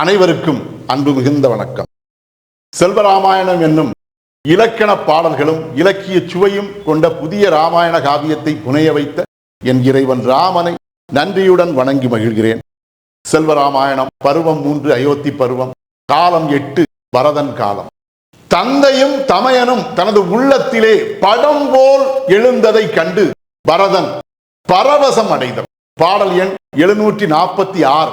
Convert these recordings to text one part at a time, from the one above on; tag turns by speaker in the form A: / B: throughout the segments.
A: அனைவருக்கும் அன்பு மிகுந்த வணக்கம். செல்வராமாயணம் என்னும் இலக்கண பாடல்களும் இலக்கிய சுவையும் கொண்ட புதிய ராமாயண காவியத்தை புனைய வைத்த என் இறைவன் ராமனை நன்றியுடன் வணங்கி மகிழ்கிறேன். செல்வராமாயணம் பருவம் மூன்று அயோத்தி பருவம் காலம் எட்டு பரதன் காலம். தந்தையும் தமையனும் தனது உள்ளத்திலே படம் போல் எழுந்ததை கண்டு பரதன் பரவசம் அடைந்தார் பாடல் எண் எழுநூற்றி நாற்பத்தி ஆறு.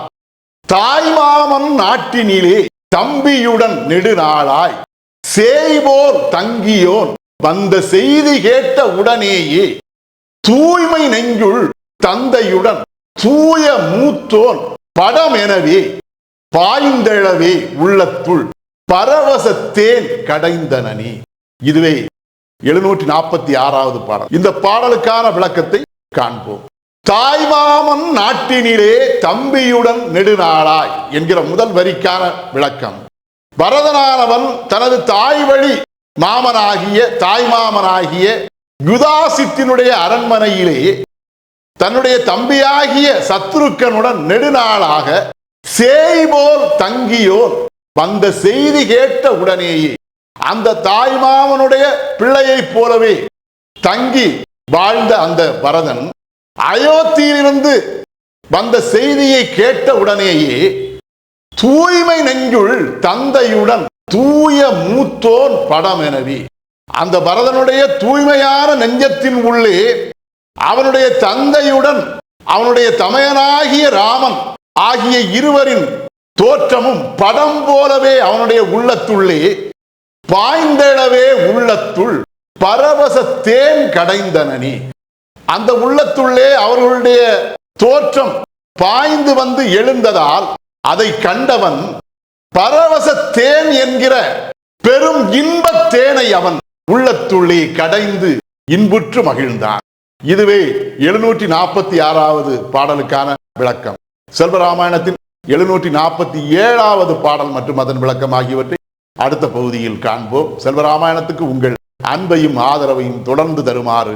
A: தாய்மாமன் நாட்டினிலே தம்பியுடன் நெடுநாளாய். சேய்போர் தங்கியோன் வந்த செய்தி கேட்ட உடனேயே தூய்மை நெஞ்சுள் தந்தையுடன் தூய மூத்தோன் படம் எனவே பாய்ந்தெழவே உள்ளத்துள் பரவசத்தேன் கடைந்தனனி. இதுவே எழுநூற்றி நாற்பத்தி ஆறாவது பாடல். இந்த பாடலுக்கான விளக்கத்தை காண்போம். தாய்மாமன் நாட்டினிலே தம்பியுடன் நெடுநாளாய் என்கிற முதல் வரிக்கான விளக்கம். பரதனானவன் தனது தாய் வழி மாமனாகிய தாய்மாமனாகிய யுதாசித்தினுடைய அரண்மனையிலே தன்னுடைய தம்பியாகிய சத்ருக்கனுடன் நெடுநாளாக சேய்போல் தங்கியோர் வந்த செய்தி கேட்ட உடனேயே அந்த தாய்மாமனுடைய பிள்ளையைப் போலவே தங்கி வாழ்ந்த அந்த பரதன் அயோத்தியிலிருந்து வந்த செய்தியை கேட்ட உடனேயே தூய்மை நெஞ்சுள் தந்தையுடன் தூய மூத்தோன் படம் எனவி. அந்த பரதனுடைய தூய்மையான நெஞ்சத்தின் உள்ளே அவனுடைய தந்தையுடன் அவனுடைய தமையனாகிய ராமன் ஆகிய இருவரின் தோற்றமும் படம் போலவே அவனுடைய உள்ளத்துள்ளே பாய்ந்தெழவே உள்ளத்துள் பரவச தேன் கடைந்தனனி. அந்த உள்ளத்துள்ளே அவர்களுடைய தோற்றம் பாய்ந்து வந்து எழுந்ததால் அதை கண்டவன் பரவச தேன் என்கிற பெரும் இன்பத் தேனை அவன் உள்ளத்துள்ளே கடைந்து இன்புற்று மகிழ்ந்தான். இதுவே எழுநூற்றி நாற்பத்தி ஆறாவது பாடலுக்கான விளக்கம். செல்வராமாயணத்தின் எழுநூற்றி நாற்பத்தி ஏழாவது பாடல் மற்றும் அதன் விளக்கம் ஆகியவற்றை அடுத்த பகுதியில் காண்போம். செல்வராமாயணத்துக்கு உங்கள் அன்பையும் ஆதரவையும் தொடர்ந்து தருமாறு